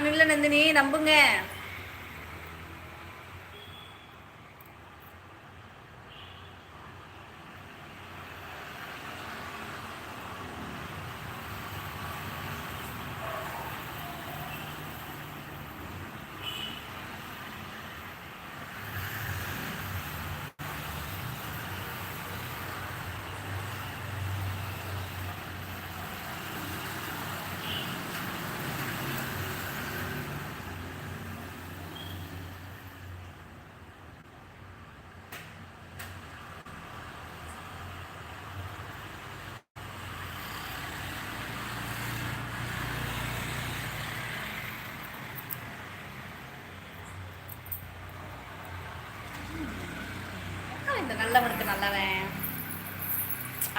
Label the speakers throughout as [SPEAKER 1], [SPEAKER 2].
[SPEAKER 1] நான் இல்லை நந்தினி நம்புங்க. நல்லவனுக்கு நல்லவன்.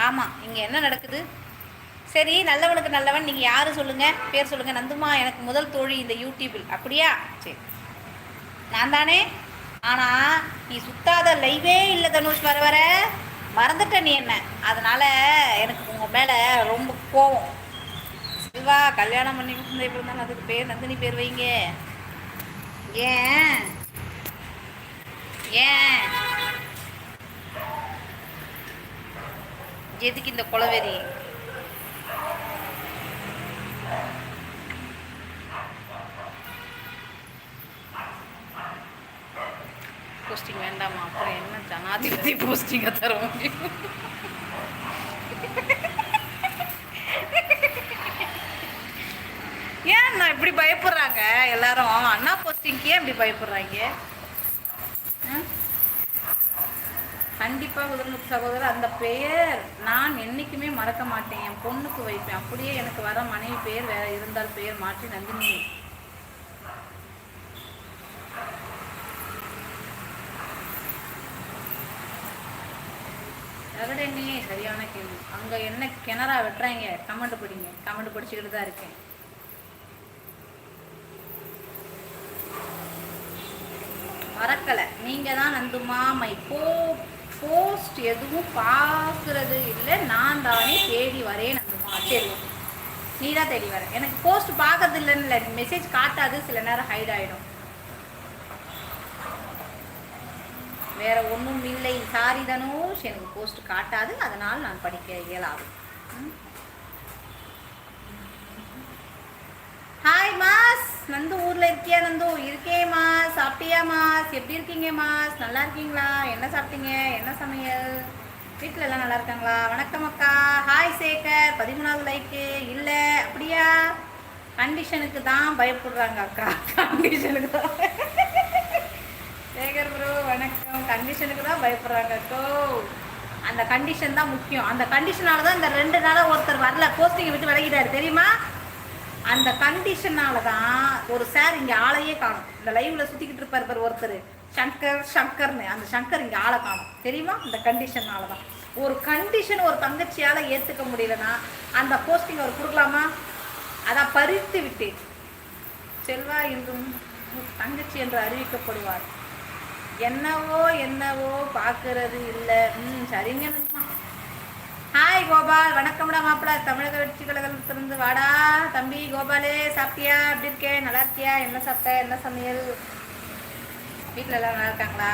[SPEAKER 1] ஆமாம் இங்கே என்ன நடக்குது? சரி நல்லவனுக்கு நல்லவன் நீங்கள் யார் சொல்லுங்கள் பேர் சொல்லுங்கள் நந்துமா எனக்கு முதல் தோழி இந்த யூடியூபில். அப்படியா? சரி. நான் தானே? ஆனால் நீ சுத்தாத லைவே இல்லை தனுஷ் வர வர. மறந்துட்ட நீ என்ன? அதனால் எனக்கு உங்கள் மேலே ரொம்ப கோவம். செல்வா கல்யாணம் பண்ணி கொடுத்த இப்படி இருந்தாலும் அதுக்கு பேர் நந்தினி பேர் வைங்க. ஏன்? ஏன்? எதுக்கு இந்த குளவெறி? போஸ்டிங் வேண்டாமா அப்புறம் என்ன ஜனாதிபதி போஸ்டிங்கை தர முடியும்? ஏன் நான் இப்படி பயப்படுறாங்க எல்லாரும்? அண்ணா போஸ்டிங்க்கு ஏன் இப்படி பயப்படுறாங்க? கண்டிப்பாக முதல்வர் சகோதரர் அந்த பெயர் நான் என்னைக்குமே மறக்க மாட்டேன். என் பொண்ணுக்கு வைப்பேன். அப்படியே எனக்கு வர மனைவி பெயர் வேற இருந்தால் பெயர் மாற்றி நந்தினி. எவடனே சரியான கேள்வி. அங்கே என்ன கிணறா வெட்டுறாங்க? கமெண்ட் படிங்க. கமெண்ட் படிச்சுக்கிட்டு தான் இருக்கேன். மறக்கலை. நீங்கள் தான் நந்துமா மை போ போஸ்ட் எதுவும் பார்க்குறது இல்லை. நான் தானே தேடி வரேன் நந்துமா சரி நீ தான் தேடி வரேன் எனக்கு போஸ்ட் பார்க்கறது இல்லைன்னு இல்லை மெசேஜ் காட்டாது சில நேரம் ஹைட் ஆகிடும் வேற ஒன்றும் இல்லை. சாரி தனுஷ் எனக்கு போஸ்ட் காட்டாது. அதனால் நான் படிக்க இயலாது ம். ஹாய் மாஸ் நந்து ஊர்ல இருக்கியா நந்து? இருக்கே மாஸ் சாப்பிட்டியா மாஸ் எப்படி இருக்கீங்க மாஸ் நல்லா இருக்கீங்களா? என்ன சாப்பிட்டீங்க? என்ன சமையல்? வீட்டில் எல்லாம் நல்லா இருக்காங்களா? வணக்கம் அக்கா. ஹாய் சேகர். பதிமூணாவது லைக்கு இல்லை. அப்படியா? கண்டிஷனுக்கு தான் பயப்படுறாங்க அக்கா. கண்டிஷனுக்கு தான். சேகர் ப்ரோ வணக்கம். கண்டிஷனுக்கு தான் பயப்படுறாங்க அக்கோ. அந்த கண்டிஷன் தான் முக்கியம். அந்த கண்டிஷனால தான் இந்த ரெண்டு நாளாக ஒருத்தர் வரல. போஸ்டிங்கை விட்டு விலகிட்டாரு. தெரியுமா? அந்த கண்டிஷனால தான் ஒரு சார் இங்கே ஆளையே காணும். இந்த லைவ்ல சுற்றிக்கிட்டு இருப்பார் பாரு ஒருத்தர். சங்கர் சங்கர்னு. அந்த சங்கர் இங்கே ஆளை காணும். தெரியுமா? இந்த கண்டிஷனால தான் ஒரு கண்டிஷன் ஒரு தங்கச்சியால் ஏற்றுக்க முடியலன்னா அந்த போஸ்டிங் அவர் கொடுக்கலாமா? அதான் பறித்து விட்டேன். செல்வா என்றும் தங்கச்சி என்று அறிவிக்கப்படுவார். என்னவோ என்னவோ பார்க்கறது இல்லை. ம் சரிங்க ஹாய் கோபால் வணக்கம்டா மாப்பிள்ள தமிழக வெற்றி கழகத்திலிருந்து வாடா. தம்பி கோபாலே சாப்பிட்டியா? எப்படி இருக்கே? நல்லா இருக்கியா? என்ன சாப்பிட்ட? என்ன சமையல்? வீட்டில் எல்லாம் நல்லா இருக்காங்களா?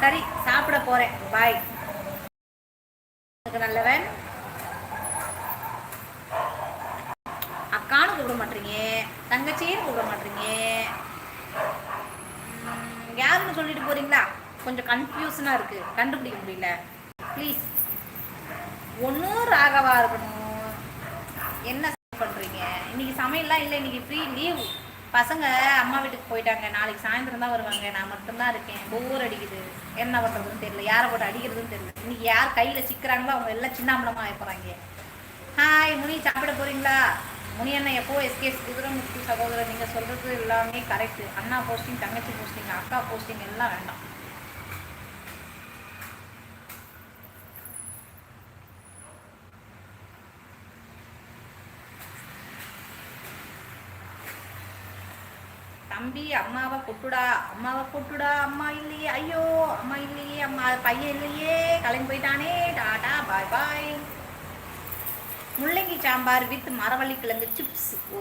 [SPEAKER 1] சரி சாப்பிட போகிறேன் பாய் நல்லவன். அக்கானு கூப்பிட மாட்டீங்க. தங்கச்சியும் கூப்பிட மாட்டீங்க. யாருன்னு சொல்லிட்டு போறீங்களா? கொஞ்சம் கன்ஃபியூஷனாக இருக்கு. கண்டுபிடிக்க முடியல. ப்ளீஸ் ஒன்றும் ராகவாக இருக்கணும் என்ன பண்ணுறீங்க இன்னைக்கு சமையல்லாம் இல்லை இன்னைக்கு ஃப்ரீ லீவ் பசங்க அம்மா வீட்டுக்கு போயிட்டாங்க. நாளைக்கு சாயந்தரம் தான் வருவாங்க. நான் மட்டும்தான் இருக்கேன். போர் அடிக்குது. என்ன பண்ணுறதுன்னு தெரியல. யாரை போட்டு அடிக்கிறதுன்னு தெரியல. இன்னைக்கு யார் கையில் சிக்கிறாங்களோ அவங்க எல்லாம் சின்னாம்பளமாக ஆயிப்போறாங்க ஹாய் முனி சாப்பிட போகிறீங்களா முனி அண்ணா எப்போ எஸ்கேஸ் குதிரமுத்து சகோதரர்? நீங்கள் சொல்கிறது எல்லாமே கரெக்டு அண்ணா போஸ்டிங் தங்கச்சி போஸ்டிங் அக்கா போஸ்டிங் எல்லாம் வேண்டாம். தம்பி அம்மாவை கொட்டுடா அம்மாவை கொட்டுடா அம்மா இல்லையே ஐயோ அம்மா இல்லையே அம்மா பையன் இல்லையே கிளம்பி போயிட்டானே டாடா பாய் பாய். முள்ளங்கி சாம்பார் வித் மரவள்ளி கிழங்கு சிப்ஸ் ஓ.